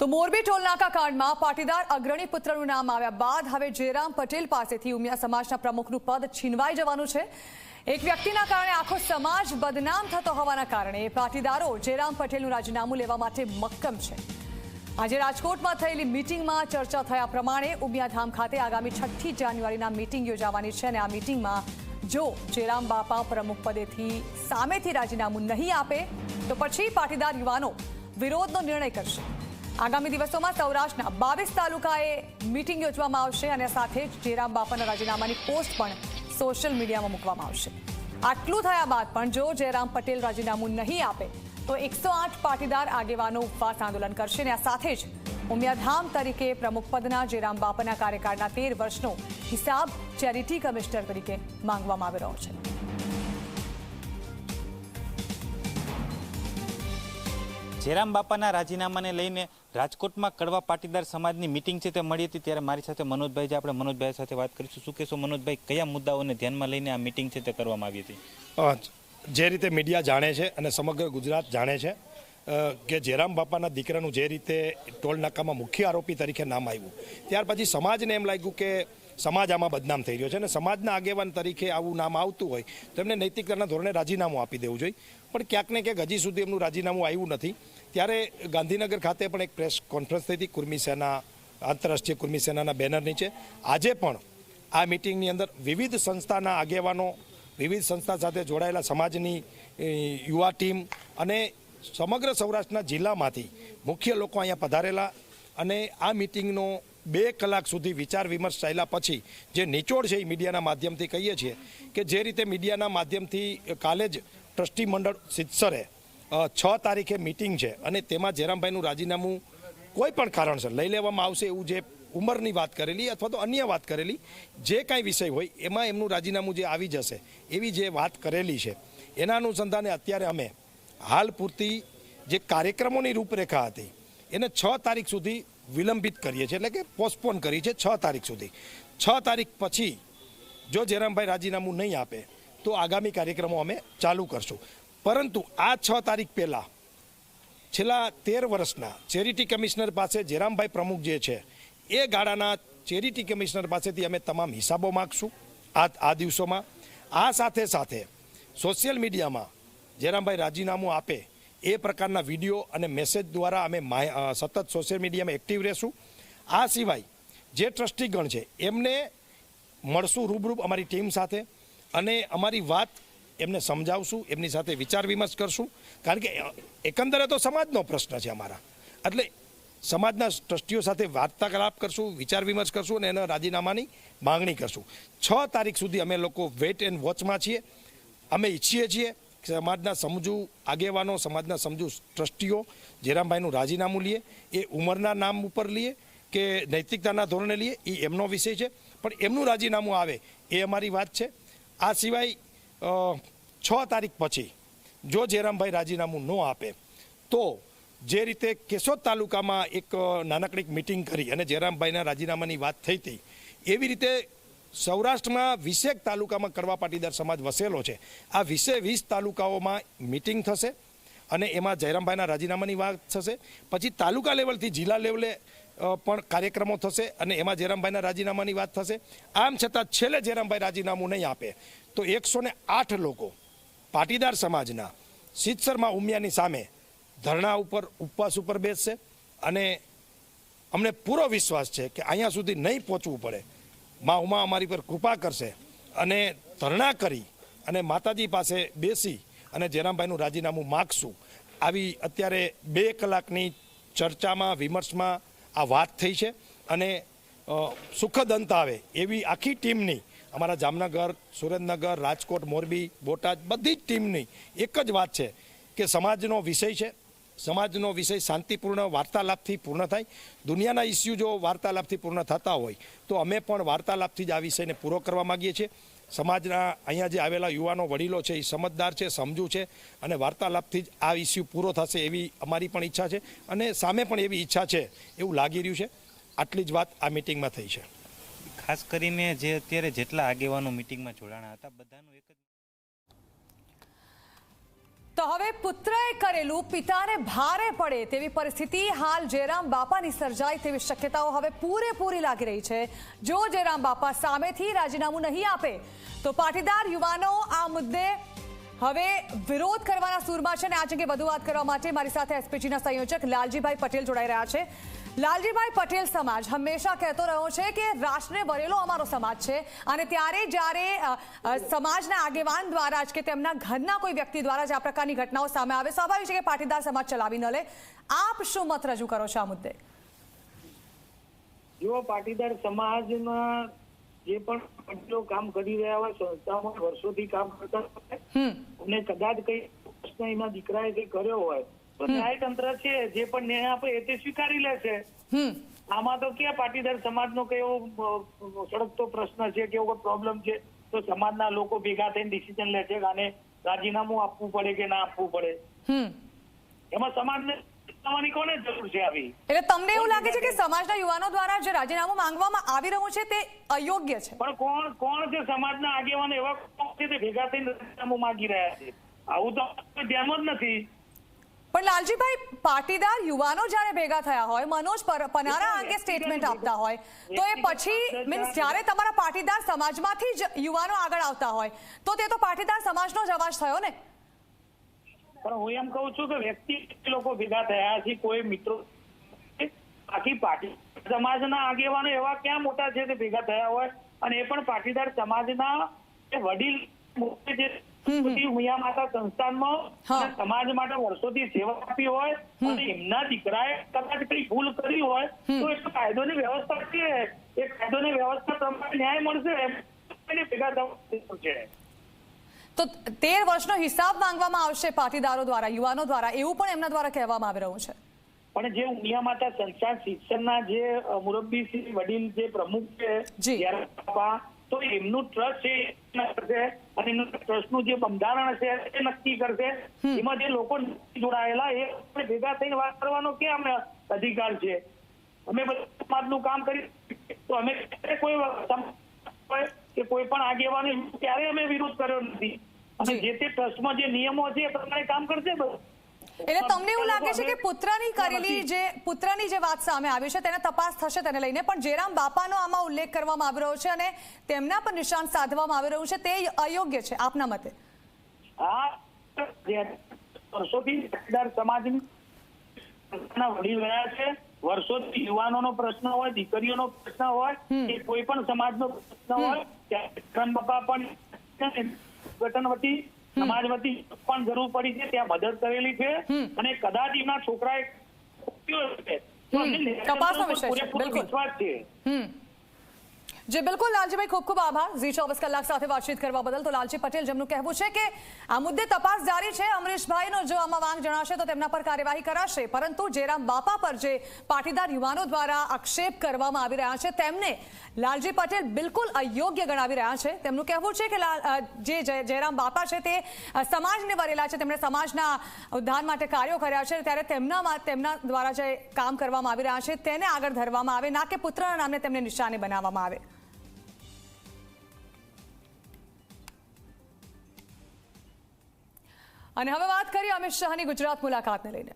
તો મોરબી ટોલનાકા કાંડમાં પાટીદાર અગ્રણી પુત્રનું નામ આવ્યા બાદ હવે જયરામ પટેલ પાસેથી ઉમિયા સમાજના પ્રમુખનું પદ છીનવાઈ જવાનું છે. એક વ્યક્તિના કારણે આખો સમાજ બદનામ થતો હોવાના કારણે પાટીદારો જયરામ પટેલનું રાજીનામું લેવા માટે મક્કમ છે. આજે રાજકોટમાં થયેલી મિટિંગમાં ચર્ચા થયા પ્રમાણે ઉમિયાધામ ખાતે આગામી છઠ્ઠી જાન્યુઆરીના મિટિંગ યોજાવાની છે અને આ મિટિંગમાં જો જયરામ બાપા પ્રમુખ પદેથી સામેથી રાજીનામું નહીં આપે, તો પછી પાટીદાર યુવાનો વિરોધનો નિર્ણય કરશે. આગામી દિવસોમાં સૌરાષ્ટ્રના બાવીસ તાલુકાએ મીટિંગ યોજવામાં આવશે અને સાથે જ જયરામ બાપાના રાજીનામાની પોસ્ટ પણ સોશિયલ મીડિયામાં મૂકવામાં આવશે. આટલું થયા બાદ પણ જો જયરામ પટેલ રાજીનામું નહીં આપે, તો એકસો આઠ પાટીદાર આગેવાનો ઉપવાસ આંદોલન કરશે અને આ સાથે જ ઉમિયાધામ તરીકે પ્રમુખપદના જયરામ બાપાના કાર્યકાળના તેર વર્ષનો હિસાબ ચેરિટી કમિશનર તરીકે માંગવામાં આવી રહ્યો છે. જયરામ બાપાના રાજીનામાને લઈને રાજકોટમાં કડવા પાટીદાર સમાજની મિટિંગ છે તે મળી હતી. ત્યારે મારી સાથે મનોજભાઈ છે. આપણે મનોજભાઈ સાથે વાત કરીશું. શું કહેશો મનોજભાઈ, કયા મુદ્દાઓને ધ્યાનમાં લઈને આ મિટિંગ છે તે કરવામાં આવી હતી? જે રીતે મીડિયા જાણે છે અને સમગ્ર ગુજરાત જાણે છે કે જયરામ બાપાના દીકરાનું જે રીતે ટોલ નાકામાં મુખ્ય આરોપી તરીકે નામ આવ્યું. ત્યાર પછી સમાજને એમ લાગ્યું કે સમાજ આમાં બદનામ થઈ રહ્યો છે અને સમાજના આગેવાન તરીકે આવું નામ આવતું હોય તો એમને નૈતિકતાના ધોરણે રાજીનામું આપી દેવું જોઈએ. પણ ક્યાંક ને ક્યાંક હજી સુધી એમનું રાજીનામું આવ્યું નથી. ત્યારે ગાંધીનગર ખાતે પણ એક પ્રેસ કોન્ફરન્સ થઈ હતી કુર્મી સેના, આંતરરાષ્ટ્રીય કુર્મી સેનાના બેનર નીચે. આજે પણ આ મિટિંગની અંદર વિવિધ સંસ્થાના આગેવાનો, વિવિધ સંસ્થા સાથે જોડાયેલા સમાજની યુવા ટીમ અને સમગ્ર સૌરાષ્ટ્રના જિલ્લામાંથી મુખ્ય લોકો અહીંયા પધારેલા અને આ મિટિંગનો બે કલાક સુધી વિચાર વિમર્શ ચાલ્યા પછી જે નિચોડ છે એ મીડિયાના માધ્યમથી કહીએ છીએ કે જે રીતે મીડિયાના માધ્યમથી કાલે જ ટ્રસ્ટી મંડળ સિત્સરે છ તારીખે મિટિંગ છે અને તેમાં જયરામભાઈનું રાજીનામું કોઈ પણ કારણસર લઈ લેવામાં આવશે એવું જે ઉંમરની વાત કરેલી અથવા તો અન્ય વાત કરેલી, જે કાંઈ વિષય હોય એમાં એમનું રાજીનામું જે આવી જશે એવી જે વાત કરેલી છે, એના અનુસંધાને અત્યારે અમે હાલ પૂરતી જે કાર્યક્રમોની રૂપરેખા હતી, એને છ તારીખ સુધી વિલંબિત કરીએ છીએ, એટલે કે પોસ્ટપોન કરી છે છ તારીખ સુધી. છ તારીખ પછી જો જયરામભાઈ રાજીનામું નહીં આપે, તો આગામી કાર્યક્રમો અમે ચાલુ કરશું. પરંતુ આ છ તારીખ પહેલાં, છેલ્લા તેર વર્ષના ચેરિટી કમિશનર પાસે જયરામભાઈ પ્રમુખ જે છે, એ ગાળાના ચેરિટી કમિશનર પાસેથી અમે તમામ હિસાબો માગશું આ આ દિવસોમાં. આ સાથે સાથે સોશિયલ મીડિયામાં જયરામભાઈ રાજીનામું આપે એ પ્રકારના વીડિયો અને મેસેજ દ્વારા અમે સતત સોશિયલ મીડિયામાં એક્ટિવ રહેશું. આ સિવાય જે ટ્રસ્ટીગણ છે, એમને મળશું રૂબરૂપ અમારી ટીમ સાથે અને અમારી વાત એમને સમજાવશું, એમની સાથે વિચાર વિમર્શ કરશું. કારણ કે એકંદરે તો સમાજનો પ્રશ્ન છે અમારા. એટલે સમાજના ટ્રસ્ટીઓ સાથે વાર્તાલાપ કરશું, વિચાર વિમર્શ કરશું અને એના રાજીનામાની માંગણી કરશું. છ તારીખ સુધી અમે લોકો વેટ એન્ડ વોચમાં છીએ. અમે ઈચ્છીએ છીએ સમાજના સમજુ આગેવાનો, સમાજના સમજુ ટ્રસ્ટીઓ, જયરામભાઈનું રાજીનામું લઈએ એ ઉંમરના નામ ઉપર લઈએ કે નૈતિકતાના ધોરણે લઈએ એ એમનો વિષય છે. પણ એમનું રાજીનામું આવે, એ અમારી વાત છે. આ સિવાય છ તારીખ પછી જો જયરામભાઈ રાજીનામું ન આપે, તો જે રીતે કેશોદ તાલુકામાં એક નાનકડીક નાનકડી મિટિંગ કરી અને જયરામભાઈના રાજીનામાની વાત થઈ હતી, એવી રીતે સૌરાષ્ટ્રમાં વિશેક તાલુકામાં કરવા પાટીદાર સમાજ વસેલો છે, આ વિશે વીસ તાલુકાઓમાં મિટિંગ થશે અને એમાં જયરામભાઈના રાજીનામાની વાત થશે, પછી તાલુકા લેવલથી જિલ્લા લેવલે પણ કાર્યક્રમો થશે અને એમાં જયરામભાઈના રાજીનામાની વાત થશે. આમ છતાં છેલ્લે જયરામભાઈ રાજીનામું નહીં આપે. તો એકસો ને આઠ લોકો પાટીદાર સમાજના સિત્સરમાં ઉમિયાની સામે ધરણા ઉપર, ઉપવાસ ઉપર બેસશે અને અમને પૂરો વિશ્વાસ છે કે અહીંયા સુધી નહીં પહોંચવું પડે. મા ઉમા અમારી પર કૃપા કરશે અને ધરણા કરી અને માતાજી પાસે બેસી અને જયરામભાઈનું રાજીનામું માગશું. આવી અત્યારે બે કલાકની ચર્ચામાં, વિમર્શમાં આ વાત થઈ છે અને સુખદ અંત આવે એવી આખી ટીમની અમારા જામનગર, સુરેન્દ્રનગર, રાજકોટ, મોરબી, બોટાદ બધી જ ટીમની એક જ વાત છે કે સમાજનો વિષય છે. સમાજનો વિષય શાંતિપૂર્ણ વાર્તાલાપથી પૂર્ણ થાય. દુનિયાના ઇસ્યુ જો વાર્તાલાપથી પૂર્ણ થતા હોય, તો અમે પણ વાર્તાલાપથી જ આ વિષયને પૂરો કરવા માગીએ છીએ. સમાજના અહીંયા જે આવેલા યુવાનો વડીલો છે, એ સમજદાર છે, સમજુ છે અને વાર્તાલાપથી જ આ ઇસ્યુ પૂરો થશે એવી અમારી પણ ઈચ્છા છે અને સામે પણ એવી ઈચ્છા છે એવું લાગી રહ્યું છે. આટલી જ વાત આ મિટિંગમાં થઈ છે. ખાસ કરીને જે અત્યારે જેટલા આગેવાનો મિટિંગમાં જોડાણા હતા, બધાનું એક તો હવે પુત્રએ કરેલું પિતાને ભારે પડે તેવી પરિસ્થિતિ હાલ જયરામ બાપાની સર્જાય તેવી શક્યતાઓ હવે પૂરેપૂરી લાગી રહી છે. જો જયરામ બાપા સામેથી રાજીનામું નહીં આપે, તો પાટીદાર યુવાનો આ મુદ્દે હવે વિરોધ કરવાના સૂરમાં છે અને આ અંગે વધુ વાત કરવા માટે મારી સાથે એસપીજીના સંયોજક લાલજીભાઈ પટેલ જોડાઈ રહ્યા છે. લાલજીભાઈ પટેલ સમાજ હંમેશા કહેતો રહ્યો છે કે રાષ્ટ્રને વરેલો અમારો સમાજ છે અને ત્યારે જ્યારે સમાજના આગેવાન દ્વારા જ કે તેમના ઘરના કોઈ વ્યક્તિ દ્વારા જ આ પ્રકારની ઘટનાઓ સામે આવે, સ્વાભાવિક છે કે પાટીદાર સમાજ ચલાવી ન લે. આપ શું મત રજૂ કરો છો આ મુદ્દે? જો પાટીદાર સમાજમાં જે પણ વડીલો કામ કરી રહ્યા હોય સંસ્થામાં વર્ષોથી કામ કરતા હોય અને કદાચ કઈ પ્રશ્ન એના દીકરાએ કઈ કર્યો હોય તો ન્યાયતંત્ર છે જે પણ ન્યાય આપે એ તે સ્વીકારી લેશે હમ. આમાં તો ક્યાં પાટીદાર સમાજનો કયો સડકતો પ્રશ્ન છે કેવો કોઈ પ્રોબ્લેમ છે તો સમાજના લોકો ભેગા થઈને ડિસિઝન લે છે આને રાજીનામું આપવું પડે કે ના આપવું પડે. એમાં સમાજને થવાની કોને જરૂર છે આવી? એટલે તમને એવું લાગે છે કે સમાજના યુવાનો દ્વારા જે રાજીનામું માંગવામાં આવી રહ્યું છે તે અયોગ્ય છે? પણ કોણ કોણ છે સમાજના આગેવાન એવા કોણ છે તે ભેગા થઈને રાજીનામું માંગી રહ્યા છે? આવું તો ધ્યાનમાં જ નથી. પણ લાલજીભાઈ પાટીદાર યુવાનો જ્યારે ભેગા થયા હોય મનોજ પનારા અંગે સ્ટેટમેન્ટ આપતા હોય તો એ પછી મીન્સ જ્યારે તમારા પાટીદાર સમાજમાંથી જ યુવાનો આગળ આવતા હોય તો તે તો પાટીદાર સમાજનો જ અવાજ થયો ને? પણ હું એમ કહું છું કે વ્યક્તિ લોકો ભેગા થયા છે કોઈ મિત્રો બાકી પાટી સમાજના આગેવાનો એવા ક્યાં મોટા છે તે ભેગા થયા હોય? અને એ પણ પાટીદાર સમાજના વડીલ જે ઉમિયા માતા સંસ્થાનમાં સમાજ માટે વર્ષોથી સેવા આપી હોય અને એમના દીકરાએ કદાચ કઈ ભૂલ કરી હોય તો એ કાયદોની વ્યવસ્થા છે. એ કાયદોની વ્યવસ્થા પ્રમાણે ન્યાય મળશે એમ. ભેગા થવા છે. તો તેર વર્ષનો હિસાબ માંગવામાં આવશે પાટીદારો દ્વારા યુવાનો દ્વારા એવું પણ એમના દ્વારા કહેવામાં આવી રહ્યું છે. પણ જે ઉમિયા માતા સંસ્થા શિક્ષણના જે મુરબ્બી શ્રી વડીલ જે પ્રમુખ છે તો એમનું ટ્રસ્ટ છે અને એમનું ટ્રસ્ટનું જે બંધારણ છે એ નક્કી કરશે. એમાં જે લોકો જોડાયેલા એ ભેગા થઈને વાત કરવાનો કે અમને અધિકાર છે? અમે બધા સમાજનું કામ કરી તો અમે કોઈ કે કોઈ પણ આગેવાની ત્યારે અમે વિરોધ કર્યો નથી. અને જે. તે ટ્રસ્ટમાં જે નિયમો છે એ પ્રમાણે કામ કરશે બધું એટલે તમને એવું લાગે છે કે પુત્રની કરેલી જે પુત્રની જે વાત સામે આવી છે તેને તપાસ થશે તેને લઈને પણ જેરામ બાપાનો આમાં ઉલ્લેખ કરવામાં આવી રહ્યો છે અને તેમના પર નિશાન સાધવામાં આવી રહ્યું છે તે અયોગ્ય છે આપના મતે? જે વર્ષોથી સમાજની વડીલ રહ્યા છે. વર્ષોથી યુવાનોનો પ્રશ્ન હોય દીકરીઓનો પ્રશ્ન હોય કે કોઈ પણ સમાજનો પ્રશ્ન હોય ત્યારે બાપા પણ સંગઠન વતી સમાજ વતી પણ જરૂર પડી છે ત્યાં મદદ કરેલી છે. અને કદાચ એમના છોકરાએ તપાસનો વિષય છે, બિલકુલ. વિશ્વાસ છે. જી, બિલકુલ, લાલજીભાઈ, ખૂબ ખૂબ આભાર. ઝી ચોવીસ કલાક સાથે વાતચીત કરવા બદલ તો લાલજી પટેલ જેમનું કહેવું છે કે આ મુદ્દે તપાસ જારી છે. અમરીશભાઈનો જો આમાં વાંક જણાશે તો તેમના પર કાર્યવાહી કરાશે. પરંતુ જેરામ બાપા પર જે પાટીદાર યુવાનો દ્વારા આક્ષેપ કરવામાં આવી રહ્યા છે, તેમને લાલજી પટેલ બિલકુલ અયોગ્ય ગણાવી રહ્યા છે. તેમનું કહેવું છે કે જે જય- જયરામ બાપા છે તે સમાજને વરેલા છે. તેમણે સમાજના ઉદ્ધાર માટે કાર્યો કર્યા છે. ત્યારે તેમના તેમના દ્વારા જે કામ કરવામાં આવી રહ્યા છે, તેને આગળ ધરવામાં આવે, ના કે પુત્રના નામને તેમને નિશાને બનાવવામાં આવે. અને હવે વાત કરીએ અમિત શાહની ગુજરાત મુલાકાતને લઈને.